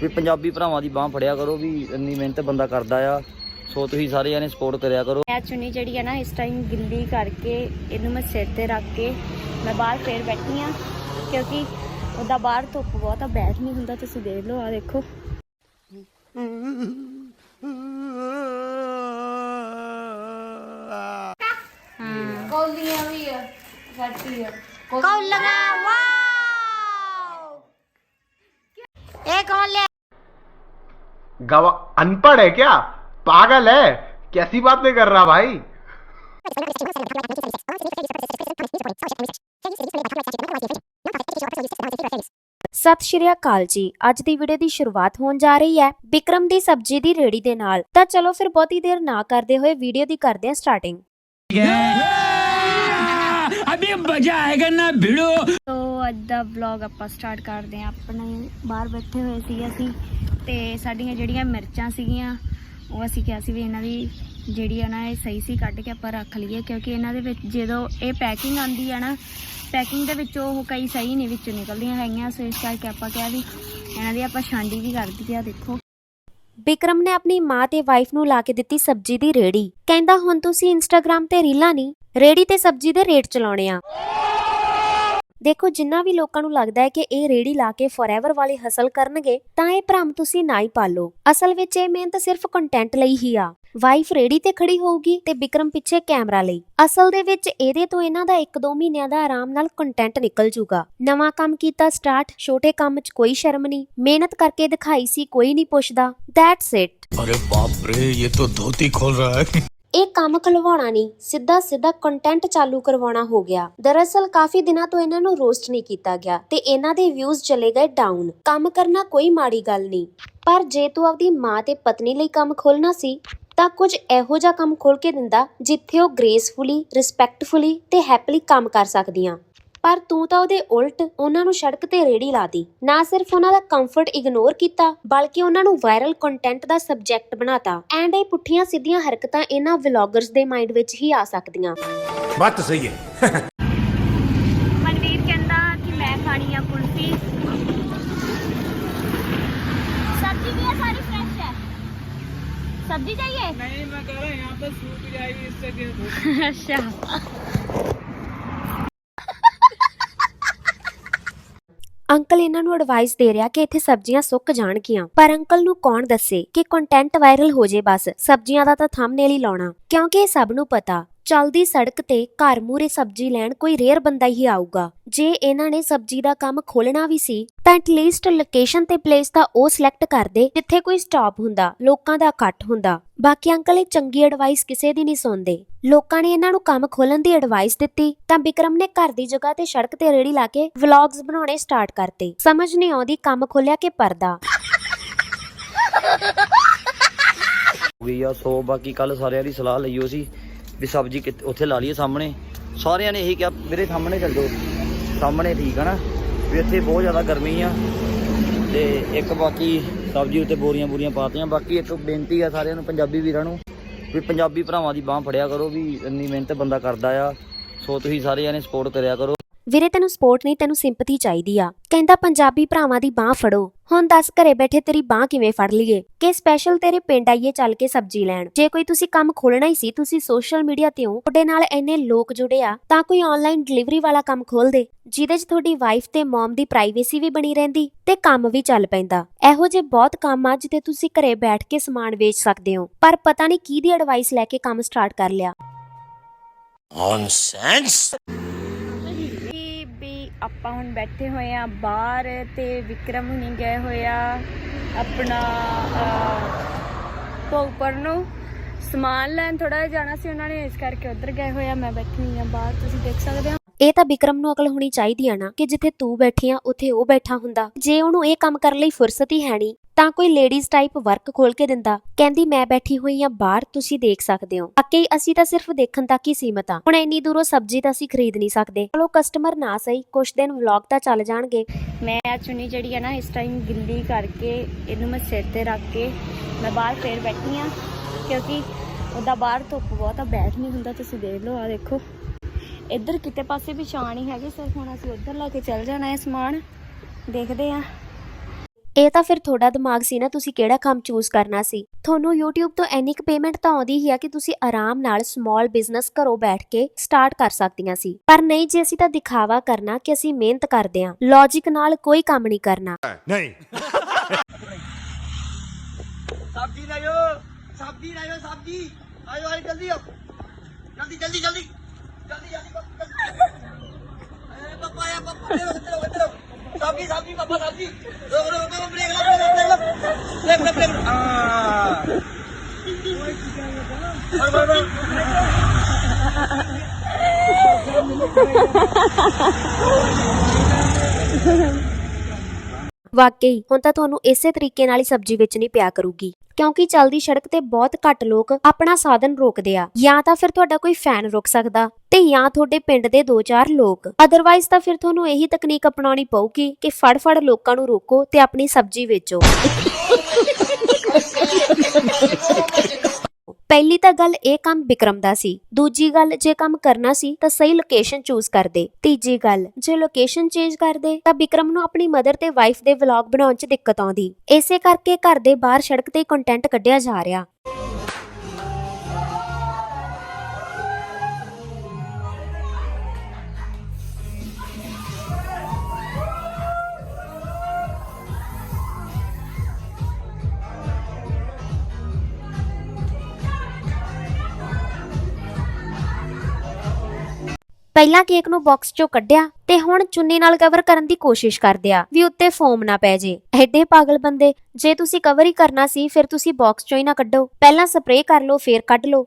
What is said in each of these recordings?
ਵੀ ਪੰਜਾਬੀ ਭਰਾਵਾਂ ਦੀ ਬਾਹ ਫੜਿਆ ਕਰੋ ਵੀ ਇੰਨੀ ਮਿਹਨਤ ਬੰਦਾ ਕਰਦਾ ਆ। ਸੋ ਤੁਸੀਂ ਸਾਰੇ ਜਣੇ ਸਪੋਰਟ ਕਰਿਆ ਕਰੋ। ਮੈਂ ਚੁੰਨੀ ਜਿਹੜੀ ਹੈ ਨਾ ਇਸ ਟਾਈਮ ਗਿੱਲੀ ਕਰਕੇ ਇਹਨੂੰ ਮੈਂ ਸਿਰ ਤੇ ਰੱਖ ਕੇ ਮੈਂ ਬਾਹਰ ਫੇਰ ਬੈਠੀ ਆ ਕਿਉਂਕਿ ਉਹਦਾ ਬਾਹਰ ਧੁੱਪ ਬਹੁਤ ਆ ਬੈਠ ਨਹੀਂ ਹੁੰਦਾ ਤੁਸੀਂ ਦੇਖ ਲਓ ਆ ਦੇਖੋ। ਕੌਲੀਆਂ ਵੀ ਆ ਫੈਕਟਰੀ ਆ। ਕੌਲਗਾ ਵਾਓ! गवा अनपढ़ है क्या पागल है कैसी बातें कर रहा भाई ਸਤਿ ਸ਼੍ਰੀ ਅਕਾਲ ਜੀ ਅੱਜ ਦੀ ਵੀਡੀਓ ਦੀ ਸ਼ੁਰੂਆਤ ਹੋਣ ਜਾ ਰਹੀ ਹੈ ਵਿਕਰਮ ਦੀ ਸਬਜ਼ੀ ਦੀ ਰੇੜੀ ਦੇ ਨਾਲ ਤਾਂ ਚਲੋ ਫਿਰ ਬਹੁਤੀ ਦੇਰ ਨਾ ਕਰਦੇ ਹੋਏ ਵੀਡੀਓ ਦੀ ਕਰਦੇ ਹਾਂ ਸਟਾਰਟਿੰਗ अभी मजा आएगा ना भिड़ो ਤੋ ਅੱਜ ਦਾ ਵਲੌਗ ਆਪਾਂ ਸਟਾਰਟ ਕਰਦੇ ਹਾਂ ਆਪਣੇ ਬਾਹਰ ਬੈਠੇ ਹੋਏ ਸੀ ਅਸੀਂ ਤੇ ਸਾਡੀਆਂ ਜਿਹੜੀਆਂ ਮਿਰਚਾਂ ਸੀਗੀਆਂ ਉਹ ਅਸੀਂ ਕਿਹਾ ਸੀ ਵੀ ਇਹਨਾਂ ਦੀ ਜਿਹੜੀ ਆ ਨਾ ਇਹ ਸਹੀ ਸੀ ਕੱਢ ਕੇ ਆਪਾਂ ਰੱਖ ਲਈਏ ਕਿਉਂਕਿ ਇਹਨਾਂ ਦੇ ਵਿੱਚ ਜਦੋਂ ਇਹ ਪੈਕਿੰਗ ਆਂਦੀ ਆ ਨਾ ਪੈਕਿੰਗ ਦੇ ਵਿੱਚੋਂ ਉਹ ਕਈ ਸਹੀ ਨਹੀਂ ਵਿੱਚੋਂ ਨਿਕਲਦੀਆਂ ਹੈਗੀਆਂ ਸੋ ਇਸ ਕਰਕੇ ਆਪਾਂ ਕਿਹਾ ਵੀ ਇਹਨਾਂ ਦੀ ਆਪਾਂ ਛਾਂਡੀ ਵੀ ਕਰ ਦਿੱਤੀ ਆ ਦੇਖੋ ਵਿਕਰਮ ਨੇ ਆਪਣੀ ਮਾਂ ਤੇ ਵਾਈਫ ਨੂੰ ਲਾ ਕੇ ਦਿੱਤੀ ਸਬਜ਼ੀ ਦੀ ਰੇੜੀ ਕਹਿੰਦਾ ਹੁਣ ਤੁਸੀਂ ਇੰਸਟਾਗ੍ਰam ਤੇ ਰੀਲਾਂ ਨਹੀਂ ਰੇੜੀ ਤੇ ਸਬਜ਼ੀ ਦੇ ਰੇਟ ਚਲਾਉਣੇ ਆ। ਦੇਖੋ, ਜਿੰਨਾ ਵੀ ਲੋਕਾਂ ਨੂੰ ਲੱਗਦਾ ਹੈ ਕਿ ਇਹ ਰੇੜੀ ਲਾ ਕੇ ਫੋਰਐਵਰ ਵਾਲੇ ਹਸਲ ਕਰਨਗੇ, ਤਾਂ ਇਹ ਭ੍ਰਮ ਤੁਸੀਂ ਨਾ ਹੀ ਪਾਲੋ। ਅਸਲ ਵਿੱਚ ਇਹ ਮਿਹਨਤ ਸਿਰਫ ਕੰਟੈਂਟ ਲਈ ਹੀ ਆ। ਵਾਈਫ ਰੇੜੀ ਤੇ ਖੜੀ ਹੋਊਗੀ ਤੇ ਵਿਕਰਮ ਪਿੱਛੇ ਕੈਮਰਾ ਲਈ। ਅਸਲ ਦੇ ਵਿੱਚ ਇਹਦੇ ਤੋਂ ਇਹਨਾਂ ਦਾ 1-2 ਮਹੀਨਿਆਂ ਦਾ ਆਰਾਮ ਨਾਲ ਕੰਟੈਂਟ ਨਿਕਲ ਜੂਗਾ। ਨਵਾਂ ਕੰਮ ਕੀਤਾ ਸਟਾਰਟ ਛੋਟੇ ਕੰਮ 'ਚ ਕੋਈ ਸ਼ਰਮ ਨਹੀਂ। ਮਿਹਨਤ ਕਰਕੇ ਦਿਖਾਈ ਸੀ, ਕੋਈ ਨਹੀਂ ਪੁੱਛਦਾ। ਦੈਟਸ ਇਟ ਅਰੇ ਬਾਪ ਰੇ, ਇਹ ਤਾਂ ਧੋਤੀ ਖੋਲ ਰਹਾ ਹੈ। ਇਹ ਕੰਮ ਖਲਵਾਉਣਾ ਨਹੀਂ ਸਿੱਧਾ ਸਿੱਧਾ ਕੰਟੈਂਟ ਚਾਲੂ ਕਰਵਾਉਣਾ ਹੋ ਗਿਆ। ਦਰਅਸਲ ਕਾਫੀ ਦਿਨਾਂ ਤੋਂ ਇਹਨਾਂ ਨੂੰ ਰੋਸਟ ਨਹੀਂ ਕੀਤਾ ਗਿਆ ਤੇ ਇਹਨਾਂ ਦੇ ਵਿਊਜ਼ ਚਲੇ ਗਏ ਡਾਊਨ ਕੰਮ ਕਰਨਾ ਕੋਈ ਮਾੜੀ ਗੱਲ ਨਹੀਂ। ਪਰ ਜੇ ਤੂੰ ਆਪਦੀ ਮਾਂ ਤੇ ਪਤਨੀ ਲਈ ਕੰਮ ਖੋਲਣਾ ਸੀ, ਤਾਂ ਕੁਝ ਇਹੋ ਜਿਹਾ ਕੰਮ ਖੋਲ ਕੇ ਦਿੰਦਾ ਜਿੱਥੇ ਉਹ ਗ੍ਰੇਸਫੁਲੀ ਰਿਸਪੈਕਟਫੁਲੀ ਤੇ ਹੈਪੀਲੀ ਕੰਮ ਕਰ ਸਕਦੀਆਂ। ਪਰ ਤੂੰ ਤਾਂ ਉਹਦੇ ਉਲਟ ਉਹਨਾਂ ਨੂੰ ਸੜਕ ਤੇ ਰੇੜੀ ਲਾਦੀ ਨਾ ਸਿਰਫ ਉਹਨਾਂ ਦਾ ਕੰਫਰਟ ਇਗਨੋਰ ਕੀਤਾ ਬਲਕਿ ਉਹਨਾਂ ਨੂੰ ਵਾਇਰਲ ਕੰਟੈਂਟ ਦਾ ਸਬਜੈਕਟ ਬਣਾਤਾ ਐਂਡ ਇਹ ਪੁੱਠੀਆਂ ਸਿੱਧੀਆਂ ਹਰਕਤਾਂ ਇਹਨਾਂ ਵਲੌਗਰਸ ਦੇ ਮਾਈਂਡ ਵਿੱਚ ਹੀ ਆ ਸਕਦੀਆਂ बात तो सही है ਮਨਵੀਰ ਕਹਿੰਦਾ ਕਿ ਮੈਂ ਖਾਣੀ ਆ ਕੁਲਫੀ सब्जी भी है सारी फ्रेश है सब्जी चाहिए नहीं मैं कह रहा यहाँ पे सूख जाएगी इससे अच्छा ਅੰਕਲ ਇਹਨਾਂ ਨੂੰ ਐਡਵਾਈਸ ਦੇ ਰਿਹਾ ਕਿ ਇੱਥੇ ਸਬਜ਼ੀਆਂ ਸੁੱਕ ਜਾਣਗੀਆਂ। ਪਰ ਅੰਕਲ ਨੂੰ ਕੌਣ ਦੱਸੇ ਕਿ ਕੰਟੈਂਟ ਵਾਇਰਲ ਹੋ ਜੇ ਬਸ, ਸਬਜ਼ੀਆਂ ਦਾ ਤਾਂ ਥੰਬਨੇਲ ਹੀ ਲਾਉਣਾ। ਕਿਉਂਕਿ ਇਹ ਸਭ ਨੂੰ ਪਤਾ ਚਲਦੀ ਸੜਕ ਤੇ ਘਰ ਮੂਰੇ ਸਬਜ਼ੀ ਲੈਣ ਕੋਈ ਰੇਅਰ ਬੰਦਾ ਹੀ ਆਊਗਾ। ਜੇ ਇਹਨਾਂ ਨੇ ਸਬਜ਼ੀ ਦਾ ਕੰਮ ਖੋਲਣਾ ਵੀ ਸੀ, ਤਾਂ ਐਟਲੀਸਟ ਲੋਕੇਸ਼ਨ ਤੇ ਪਲੇਸ ਤਾਂ ਉਹ ਸਿਲੈਕਟ ਕਰਦੇ ਜਿੱਥੇ ਕੋਈ ਸਟਾਪ ਹੁੰਦਾ, ਲੋਕਾਂ ਦਾ ਇਕੱਠ ਹੁੰਦਾ। ਬਾਕੀ ਅੰਕਲ ਇਹ ਚੰਗੀ ਐਡਵਾਈਸ ਕਿਸੇ ਦੀ ਨਹੀਂ ਸੁਣਦੇ। ਲੋਕਾਂ ਨੇ ਇਹਨਾਂ ਨੂੰ ਕੰਮ ਖੋਲਣ ਦੀ ਐਡਵਾਈਸ ਦਿੱਤੀ, ਤਾਂ ਵਿਕਰਮ ਨੇ ਘਰ ਦੀ ਜਗ੍ਹਾ ਤੇ ਸੜਕ ਤੇ ਰੇੜੀ ਲਾ ਕੇ ਵਲੌਗਸ ਬਣਾਉਣੇ ਸਟਾਰਟ ਕਰਤੇ। ਸਮਝ ਨਹੀਂ ਆਉਂਦੀ ਕੰਮ ਖੋਲਿਆ ਕਿ ਪਰਦਾ। ਗਈ ਆ ਸੋ ਬਾਕੀ ਕੱਲ ਸਾਰਿਆਂ ਦੀ ਸਲਾਹ ਲਈਓ ਸੀ ਵੀ ਸਬਜ਼ੀ ਕਿੱਥੇ- ਉੱਥੇ ਲਾ ਲਈਏ ਸਾਹਮਣੇ। ਸਾਰਿਆਂ ਨੇ ਇਹੀ ਕਿਹਾ ਮੇਰੇ ਸਾਹਮਣੇ ਚੱਲ। ਜਾਓ ਸਾਹਮਣੇ ਠੀਕ ਆ ਨਾ। ਵੀ ਇੱਥੇ ਬਹੁਤ ਜ਼ਿਆਦਾ ਗਰਮੀ ਆ। ਤੇ ਇੱਕ ਬਾਕੀ ਸਬਜ਼ੀ ਉੱਤੇ ਬੋਰੀਆਂ ਬੋਰੀਆਂ ਪਾਤੀਆਂ। ਬਾਕੀ ਇੱਕ ਬੇਨਤੀ ਆ ਸਾਰਿਆਂ ਨੂੰ, ਪੰਜਾਬੀ ਵੀਰਾਂ ਨੂੰ, ਵੀ ਪੰਜਾਬੀ ਭਰਾਵਾਂ ਦੀ ਬਾਹ ਫੜਿਆ ਕਰੋ ਵੀ ਇੰਨੀ ਮਿਹਨਤ ਬੰਦਾ ਕਰਦਾ ਆ। ਸੋ ਤੁਸੀਂ ਸਾਰੇ ਜਣੇ ਸਪੋਰਟ ਕਰਿਆ ਕਰੋ। ਵੀਰੇ, ਤੈਨੂੰ ਸਪੋਰਟ ਨਹੀਂ, ਤੈਨੂੰ ਸਿੰਪਥੀ ਚਾਹੀਦੀ ਆ। ਕਹਿੰਦਾ, ਪੰਜਾਬੀ ਭਰਾਵਾਂ ਦੀ ਬਾਹ ਫੜੋ। ਹੁਣ ਦੱਸ, ਘਰੇ ਬੈਠੇ ਤੇਰੀ ਬਾਹ ਕਿਵੇਂ ਫੜ ਲਈਏ? ਕਿ ਸਪੈਸ਼ਲ ਤੇਰੇ ਪਿੰਡ ਆਈਏ ਚੱਲ ਕੇ ਸਬਜ਼ੀ ਲੈਣ। ਜੇ ਕੋਈ ਤੁਸੀਂ ਕੰਮ ਖੋਲਣਾ ਹੀ ਸੀ, ਤੁਸੀਂ ਸੋਸ਼ਲ ਮੀਡੀਆ ਤੇ ਹੋ, ਤੁਹਾਡੇ ਨਾਲ ਇੰਨੇ ਲੋਕ ਜੁੜੇ ਆ, ਤਾਂ ਕੋਈ ਆਨਲਾਈਨ ਡਿਲੀਵਰੀ ਵਾਲਾ ਕੰਮ ਖੋਲ ਦੇ, ਜਿਹਦੇ 'ਚ ਤੁਹਾਡੀ ਵਾਈਫ ਤੇ ਮਮ ਦੀ ਪ੍ਰਾਈਵੇਸੀ ਵੀ ਬਣੀ ਰਹਿੰਦੀ ਤੇ ਕੰਮ ਵੀ ਚੱਲ ਪੈਂਦਾ। ਇਹੋ ਜਿਹੇ ਬਹੁਤ ਕੰਮ ਆ ਜਿੱਤੇ ਤੁਸੀਂ ਘਰੇ ਬੈਠ ਕੇ ਸਮਾਨ ਵੇਚ ਸਕਦੇ ਹੋ, ਪਰ ਪਤਾ ਨਹੀਂ ਦੀ ਐਡਵਾਈਸ ਲੈ ਕੇ ਕੰਮ ਸਟਾਰਟ ਕਰ ਲਿਆ। ਵੀ ਆਪਾਂ ਹੁਣ ਬੈਠੇ ਹੋਏ ਆ ਬਾਹਰ ਤੇ ਵਿਕਰਮ ਹੁਣੀ ਗਏ ਹੋਏ ਆਪਣਾ ਭੋਗਪੁਰ ਨੂੰ। ਸਮਾਨ ਲੈਣ ਥੋੜਾ ਜਾਣਾ ਸੀ ਉਹਨਾਂ ਨੇ, ਇਸ ਕਰਕੇ ਉੱਧਰ ਗਏ ਹੋਏ ਮੈਂ ਬੈਠੀ ਹੋਈ ਆ ਬਾਹਰ, ਤੁਸੀਂ ਦੇਖ ਸਕਦੇ ਹੋ। ਇਹ ਤਾਂ ਵਿਕਰਮ ਨੂੰ ਅਕਲ ਹੋਣੀ ਚਾਹੀਦੀ ਆ ਨਾ, ਕਿ ਜਿੱਥੇ ਤੂੰ ਬੈਠੀ ਆ, ਉੱਥੇ ਉਹ ਬੈਠਾ ਹੁੰਦਾ। ਜੇ ਉਹਨੂੰ ਇਹ ਕੰਮ ਕਰਨ ਲਈ ਫੁਰਸਤ ਹੀ ਹੈ ਨਹੀਂ ਤਾਂ ਕੋਈ ਲੇਡੀਜ਼ ਟਾਈਪ ਵਰਕ ਖੋਲ ਕੇ ਦਿੰਦਾ। ਕਹਿੰਦੀ, ਮੈਂ ਬੈਠੀ ਹੋਈ ਆ ਬਾਹਰ ਤੁਸੀਂ ਦੇਖ ਸਕਦੇ ਹੋ। ਬਾਕੀ ਅਸੀਂ ਤਾਂ ਸਿਰਫ ਦੇਖਣ ਤੱਕ ਹੀ ਸੀਮਤ ਆ ਹੁਣ ਇੰਨੀ ਦੂਰੋਂ ਸਬਜ਼ੀ ਤਾਂ ਅਸੀਂ ਖਰੀਦ ਨਹੀਂ ਸਕਦੇ। ਚਲੋ ਕਸਟਮਰ ਨਾ ਸਹੀ, ਕੁਛ ਦਿਨ ਵਲੌਗ ਤਾਂ ਚੱਲ ਜਾਣਗੇ। ਮੈਂ ਆ ਚੁੰਨੀ ਜਿਹੜੀ ਆ ਨਾ, ਇਸ ਟਾਈਮ ਗਿੱਲੀ ਕਰਕੇ, ਇਹਨੂੰ ਮੈਂ ਸਿਰ ਤੇ ਰੱਖ ਕੇ ਮੈਂ ਬਾਹਰ ਫੇਰ ਬੈਠੀ ਆ ਕਿਉਂਕਿ ਉਹਦਾ ਬਾਹਰ ਧੁੱਪ ਬਹੁਤ ਆ, ਬੈਠ ਨਹੀਂ ਹੁੰਦਾ, ਤੁਸੀਂ ਦੇਖ ਲਓ ਆ ਦੇਖੋ। ਇੱਧਰ ਕਿਤੇ ਪਾਸੇ ਵੀ ਛਾਂ ਨਹੀਂ ਹੈਗੀ, ਸਿਰਫ ਹੁਣ ਅਸੀਂ ਉੱਧਰ ਲਾ ਕੇ ਚੱਲ ਜਾਣਾ ਹੈ ਸਮਾਨ। ਦੇਖਦੇ ਆ ਇਹ ਤਾਂ ਫਿਰ ਤੁਹਾਡਾ ਦਿਮਾਗ ਸੀ ਨਾ ਤੁਸੀਂ ਕਿਹੜਾ ਕੰਮ ਚੂਜ਼ ਕਰਨਾ ਸੀ? ਤੁਹਾਨੂੰ YouTube ਤੋਂ ਇੰਨੀ ਕੁ ਪੇਮੈਂਟ ਤਾਂ ਆਉਂਦੀ ਹੀ ਆ ਕਿ ਤੁਸੀਂ ਆਰਾਮ ਨਾਲ ਸਮਾਲ ਬਿਜ਼ਨਸ ਘਰੋਂ ਬੈਠ ਕੇ ਸਟਾਰਟ ਕਰ ਸਕਦੀਆਂ ਸੀ। ਪਰ ਨਹੀਂ ਜੇ ਅਸੀਂ ਤਾਂ ਦਿਖਾਵਾ ਕਰਨਾ ਕਿ ਅਸੀਂ ਮਿਹਨਤ ਕਰਦੇ ਹਾਂ ਲੌਜੀਕ ਨਾਲ ਕੋਈ ਕੰਮ ਨਹੀਂ ਕਰਨਾ। नहीं ਸਬਜ਼ੀ ਲਾਇਓ ਸਬਜ਼ੀ ਲਾਇਓ ਸਬਜ਼ੀ ਆਇਓ ਆਇਓ ਜਲਦੀ ਆਓ। ਜਲਦੀ ਜਲਦੀ। ਜਲਦੀ ਜਲਦੀ ਜਲਦੀ। ਪਾਪਾ ਆਇਆ ਪਾਪਾ ਇੱਧਰ ਇੱਧਰ ਆਓ, ਇੱਧਰ ਆਓ। ਸਬਜ਼ੀ ਰੋਕ ਰੋਕ ਰੋਕ ਬ੍ਰੇਕ ਲਾ ਬ੍ਰੇਕ ਲਾ ਬ੍ਰੇਕ ਲਾ ਬ੍ਰੇਕ ਆ ਬੜ ਬੜ ਵਾਕਈ ਹੁਣ ਤਾਂ ਤੁਹਾਨੂੰ ਇਸੇ ਤਰੀਕੇ ਨਾਲ ਹੀ ਸਬਜ਼ੀ ਵੇਚਣੀ ਪਿਆ ਕਰੂਗੀ ਕਿਉਂਕਿ ਚੱਲਦੀ ਸੜਕ ਤੇ ਬਹੁਤ ਘੱਟ ਲੋਕ ਆਪਣਾ ਸਾਧਨ ਰੋਕਦੇ ਆ। ਜਾਂ ਤਾਂ ਫਿਰ ਤੁਹਾਡਾ ਕੋਈ ਫੈਨ ਰੋਕ ਸਕਦਾ ਤੇ ਜਾਂ ਤੁਹਾਡੇ ਪਿੰਡ ਦੇ 2-4 ਲੋਕ। ਅਦਰਵਾਈਜ਼ ਤਾਂ ਫਿਰ ਤੁਹਾਨੂੰ ਇਹੀ ਤਕਨੀਕ ਅਪਣਾਉਣੀ ਪਊਗੀ ਕਿ ਫੜ-ਫੜ ਲੋਕਾਂ ਨੂੰ ਰੋਕੋ ਤੇ ਆਪਣੀ ਸਬਜ਼ੀ ਵੇਚੋ। ਪਹਿਲੀ ਤਾਂ ਗੱਲ ਇਹ ਕੰਮ ਵਿਕਰਮ ਦਾ ਸੀ। ਦੂਜੀ ਗੱਲ ਜੇ ਕੰਮ ਕਰਨਾ ਸੀ ਤਾਂ ਸਹੀ ਲੋਕੇਸ਼ਨ ਚੂਜ਼ ਕਰਦੇ। ਤੀਜੀ ਗੱਲ, ਜੇ ਲੋਕੇਸ਼ਨ ਚੇਂਜ ਕਰਦੇ ਤਾਂ ਵਿਕਰਮ ਨੂੰ ਆਪਣੀ ਮਦਰ ਤੇ ਵਾਈਫ ਦੇ ਵਲੌਗ ਬਣਾਉਣ 'ਚ ਦਿੱਕਤ ਆਉਂਦੀ। ਇਸੇ ਕਰਕੇ ਘਰ ਦੇ ਬਾਹਰ ਸੜਕ ਤੇ ਕੰਟੈਂਟ ਕੱਢਿਆ ਜਾ ਰਿਹਾ। ਪਹਿਲਾਂ ਕੇਕ ਨੂੰ ਬਾਕਸ 'ਚੋਂ ਕੱਢਿਆ ਤੇ ਹੁਣ ਚੁੰਨੀ ਨਾਲ ਕਵਰ ਕਰਨ ਦੀ ਕੋਸ਼ਿਸ਼ ਕਰਦੇ ਆ, ਵੀ ਉੱਤੇ ਫੋਮ ਨਾ ਪੈ ਜੇ। ਐਡੇ ਪਾਗਲ ਬੰਦੇ, ਜੇ ਤੁਸੀਂ ਕਵਰ ਹੀ ਕਰਨਾ ਸੀ, ਫਿਰ ਤੁਸੀਂ ਬਾਕਸ 'ਚੋਂ ਹੀ ਨਾ ਕੱਢੋ। ਪਹਿਲਾਂ ਸਪਰੇਅ ਕਰ ਲਓ, ਫੇਰ ਕੱਢ ਲਓ।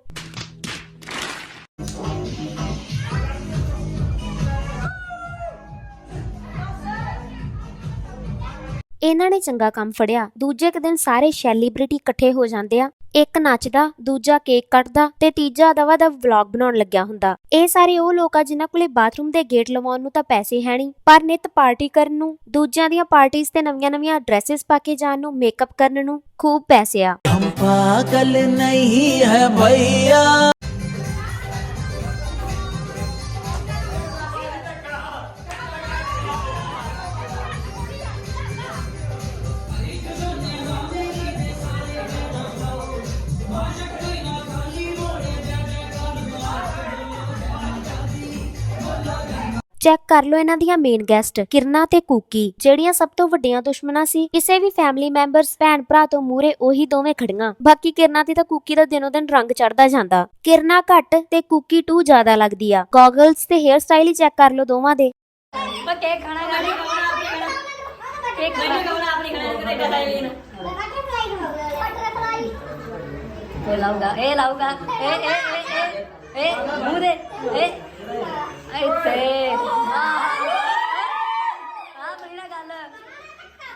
ਇਹਨਾਂ ਨੇ ਚੰਗਾ ਕੰਮ ਫੜਿਆ। ਦੂਜੇ ਕ ਦਿਨ ਸਾਰੇ ਸੈਲੀਬ੍ਰਿਟੀ ਇਕੱਠੇ ਹੋ ਜਾਂਦੇ ਆ। ਇੱਕ ਨੱਚਦਾ ਦੂਜਾ ਕੇਕ ਕੱਟਦਾ ਤੇ ਤੀਜਾ ਦਵਾ ਦਾ ਵਲੌਗ ਬਣਾਉਣ ਲੱਗਿਆ ਹੁੰਦਾ ਇਹ ਸਾਰੇ ਉਹ ਲੋਕ ਆ ਜਿਨ੍ਹਾਂ ਕੋਲੇ ਬਾਥਰੂਮ ਦੇ ਗੇਟ ਲਵਾਉਣ ਨੂੰ ਤਾਂ ਪੈਸੇ ਹੈ ਨਹੀਂ ਪਰ ਨਿਤ ਪਾਰਟੀ ਕਰਨ ਨੂੰ ਦੂਜਿਆਂ ਦੀਆਂ ਪਾਰਟੀਆਂ ਤੇ ਨਵੀਆਂ-ਨਵੀਆਂ ਡਰੈਸਸ ਪਾ ਕੇ ਜਾਣ ਨੂੰ ਮੇਕਅਪ ਕਰਨ ਨੂੰ ਖੂਬ ਪੈਸੇ ਆ पागल नहीं है भैया ਚੈੱਕ ਕਰ ਲਓ ਇਹਨਾਂ ਦੀਆਂ ਮੇਨ ਗੈਸਟ ਕਿਰਨਾ ਤੇ ਕੂਕੀ ਜਿਹੜੀਆਂ ਸਭ ਤੋਂ ਵੱਡੀਆਂ ਦੁਸ਼ਮਣਾਂ ਸੀ। ਕਿਸੇ ਵੀ ਫੈਮਿਲੀ ਮੈਂਬਰਸ ਭੈਣ ਭਰਾ ਤੋਂ ਮੂਰੇ ਉਹੀ ਦੋਵੇਂ ਖੜੀਆਂ। ਬਾਕੀ ਕਿਰਨਾ ਤੇ ਤਾਂ ਕੂਕੀ ਦਾ ਦਿਨੋ ਦਿਨ ਰੰਗ ਚੜਦਾ ਜਾਂਦਾ। ਕਿਰਨਾ ਘੱਟ ਤੇ ਕੂਕੀ 2 ਜ਼ਿਆਦਾ ਲੱਗਦੀ ਆ। ਗੋਗਲਸ ਤੇ ਹੇਅਰ ਸਟਾਈਲ ਹੀ ਚੈੱਕ ਕਰ ਲਓ ਦੋਵਾਂ ਦੇ। ਪਰ ਕੇਕ ਖਾਣਾ ਗਾੜੀ ਕੇਕ ਖਾਣਾ ਆਪਣੀ ਖਾਣਾ ਤੇ ਡਾਇਨ ਇਹ ਲਾਊਗਾ ਇਹ ਲਾਊਗਾ ਇਹ ਇਹ ਇਹ। ਇਹ ਇਹ ਮੂੰਹ ਇੱਥੇ ਆ ਆ ਬੜੀ ਨਾ ਗੱਲ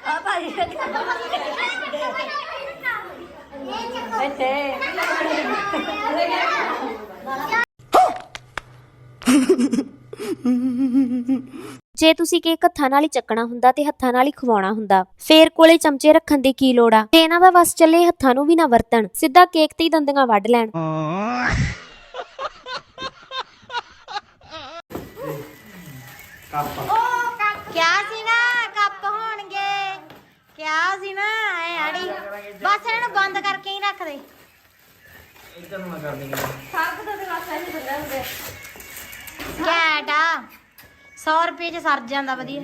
ਆ ਭਾਈ ਇੱਥੇ ਜੇ ਤੁਸੀਂ ਕੇਕ ਹੱਥਾਂ ਨਾਲ ਹੀ ਚੱਕਣਾ ਹੁੰਦਾ ਤੇ ਹੱਥਾਂ ਨਾਲ ਹੀ ਖਵਾਉਣਾ ਹੁੰਦਾ ਫੇਰ ਕੋਲੇ ਚਮਚੇ ਰੱਖਣ ਦੀ ਕੀ ਲੋੜ ਆ ਤੇ ਇਹਨਾਂ ਦਾ ਵਸ ਚੱਲੇ ਹੱਥਾਂ ਨੂੰ ਵੀ ਨਾ ਵਰਤਣ ਸਿੱਧਾ ਕੇਕ ਤੇ ਹੀ ਦੰਦੀਆਂ ਵੱਢ ਲੈਣ ਕਿਆ ਸੀ ਨਾ? ਕੱਪ ਹੋਣਗੇ। ਕਿਆ ਸੀ ਨਾ? ਐ ਆੜੀ। ਬਸ ਇਹਨਾਂ ਨੂੰ ਬੰਦ ਕਰਕੇ ਹੀ ਰੱਖ ਦੇ। ਇੱਧਰ ਨੂੰ ਕਰ ਦੇਂਗੇ ਸਭ ਤੋਂ ਤੇ ਬਸ ਐਸੇ ਬੰਦਾ ਹੁੰਦੇ। ਘੈਂਟ ਆ। 100 ਰੁਪਏ ਚ ਸਰ ਜਾਂਦਾ ਵਧੀਆ।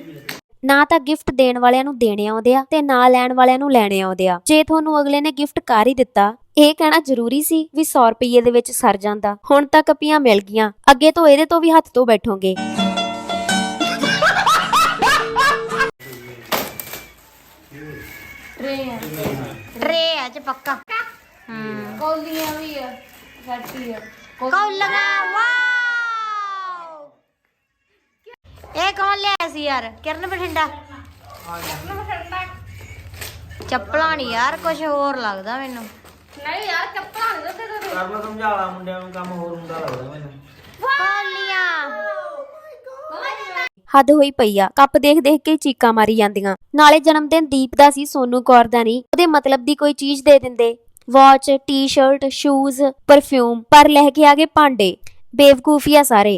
ਨਾ ਤਾਂ ਗਿਫਟ ਦੇਣ ਵਾਲਿਆਂ ਨੂੰ ਦੇਣੇ ਆਉਂਦੇ ਆ ਤੇ ਨਾ ਲੈਣ ਵਾਲਿਆਂ ਨੂੰ ਲੈਣੇ ਆਉਂਦੇ ਆ। ਜੇ ਤੁਹਾਨੂੰ ਅਗਲੇ ਨੇ ਗਿਫਟ ਕਰ ਹੀ ਦਿੱਤਾ ਇਹ ਕਹਿਣਾ ਜ਼ਰੂਰੀ ਸੀ ਵੀ 100 ਰੁਪਏ ਦੇ ਵਿੱਚ ਸਰ ਜਾਂਦਾ। ਹੁਣ ਤਾਂ ਕਪੀਆਂ ਮਿਲ ਗਈਆਂ। ਅੱਗੇ ਤੋਂ ਇਹਦੇ ਤੋਂ ਵੀ ਹੱਥ ਤੋਂ ਬੈਠੋਗੇ। ਟਰੇ ਆ। ਚ ਪੱਕਾ। ਹੂੰ ਕੌਲੀਆਂ ਵੀ ਆ ਫੈਕਟਰੀ ਆ। ਕੌਲੀਆਂ ਵਾਓ! ਇਹ ਕੌਣ ਲਿਆ ਸੀ ਯਾਰ? ਕਿਰਨ ਬਠਿੰਡਾ? ਚੱਪਲਾਂ ਨਹੀਂ ਯਾਰ ਕੁਝ ਹੋਰ ਲੱਗਦਾ ਮੈਨੂੰ। ਨਹੀਂ ਯਾਰ ਚੱਪਲਾਂ ਨਹੀਂ ਦਿੱਤੇ ਤੇ ਕਰਨ ਸਮਝਾਲਾ ਮੁੰਡਿਆਂ ਨੂੰ ਕੰਮ ਹੋਰ ਹੁੰਦਾ ਲੱਗਦਾ ਮੈਨੂੰ। ਕੌਲੀਆਂ ਹੱਦ ਹੋਈ ਪਈ ਆ ਕੱਪ ਦੇਖ ਦੇਖ ਕੇ ਹੀ ਚੀਕਾਂ ਮਾਰੀ ਜਾਂਦੀਆਂ। ਨਾਲੇ ਜਨਮ ਦਿਨ ਦੀਪ ਦਾ ਸੀ ਸੋਨੂ ਕੌਰ ਦਾ ਨਹੀਂ। ਉਹਦੇ ਮਤਲਬ ਦੀ ਕੋਈ ਚੀਜ਼ ਦੇ ਦਿੰਦੇ। ਵਾਚ ਟੀ-ਸ਼ਰਟ ਸ਼ੂਜ਼ ਪਰਫਿਊਮ ਪਰ ਲੈ ਕੇ ਆ ਗਏ ਭਾਂਡੇ। ਬੇਵਕੂਫੀ ਆ ਸਾਰੇ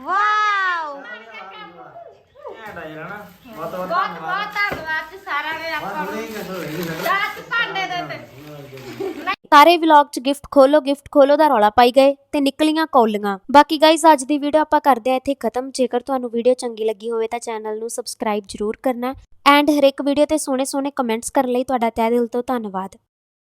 ਵਾਓ ਐਂ ਸਾਰੇ ਵਲੌਗ 'ਚ ਗਿਫਟ ਖੋਲੋ ਗਿਫਟ ਖੋਲੋ ਦਾ ਰੌਲਾ ਪਾਈ ਗਏ ਤੇ ਨਿਕਲੀਆਂ ਕੌਲੀਆਂ। ਬਾਕੀ ਗਾਇਸ ਅੱਜ ਦੀ ਵੀਡੀਓ ਆਪਾਂ ਕਰਦੇ ਆ ਇੱਥੇ ਖਤਮ। ਜੇਕਰ ਤੁਹਾਨੂੰ ਵੀਡੀਓ ਚੰਗੀ ਲੱਗੀ ਹੋਵੇ ਤਾਂ ਚੈਨਲ ਨੂੰ ਸਬਸਕ੍ਰਾਈਬ ਜਰੂਰ ਕਰਨਾ ਐਂਡ ਹਰ ਇੱਕ ਵੀਡੀਓ ਤੇ ਸੋਹਣੇ ਸੋਹਣੇ ਕਮੈਂਟਸ ਕਰਨ ਲਈ ਤੁਹਾਡਾ ਤਹਿ ਦਿਲ ਤੋਂ ਧੰਨਵਾਦ।